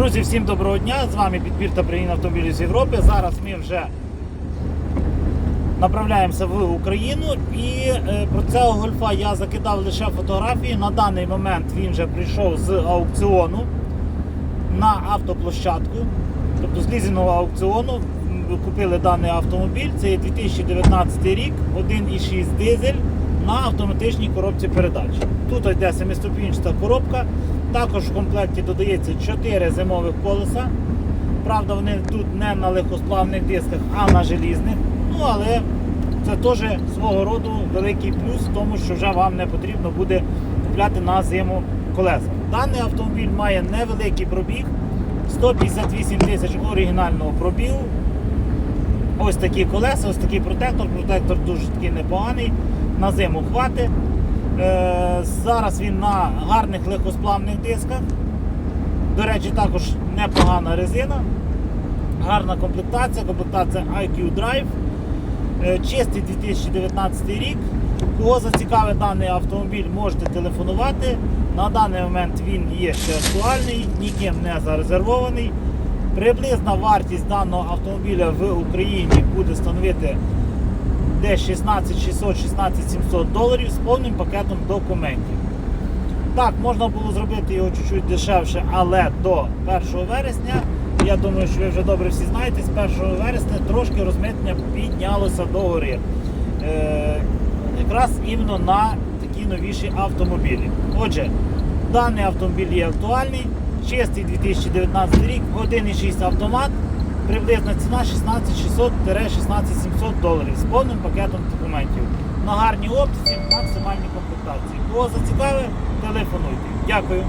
Друзі, всім доброго дня! З вами підбір та пригін автомобілів з Європи. Зараз ми вже направляємося в Україну і е, про цього гольфа я закидав лише фотографії. На даний момент він вже прийшов з аукціону на автоплощадку, тобто з лізингового аукціону. Купили даний автомобіль. Це є 2019 рік, 1,6 дизель на автоматичній коробці передач. Тут йде семиступінчата коробка. Також в комплекті додається 4 зимових колеса. Правда, вони тут не на легкосплавних дисках, а на желізних. Ну, але це теж свого роду великий плюс в тому, що вже вам не потрібно буде купляти на зиму колеса. Даний автомобіль має невеликий пробіг, 158 тисяч оригінального пробігу. Ось такі колеса, ось такий протектор. Протектор дуже такий непоганий. На зиму хватить. Е, зараз він на гарних легкосплавних дисках. До речі, також непогана резина. Гарна комплектація, комплектація IQ Drive. Е, Чистий 2019 рік. Кого зацікавить даний автомобіль, можете телефонувати. На даний момент він є ще актуальний, ніким не зарезервований. Приблизна вартість даного автомобіля в Україні буде становити десь 16 600 16 700 доларів з повним пакетом документів. Так, можна було зробити його чуть-чуть дешевше, але до 1 вересня, я думаю, що ви вже добре всі знаєте, з 1 вересня трошки розмитнення піднялося до гори. Е, якраз іменно на такі новіші автомобілі. Отже, даний автомобіль є актуальний, чистий 2019 рік, 1,6 автомат, приблизна ціна 16600-16700 доларів з повним пакетом документів. На гарній оптиці, максимальній комплектації. Кого зацікавить, телефонуйте. Дякую.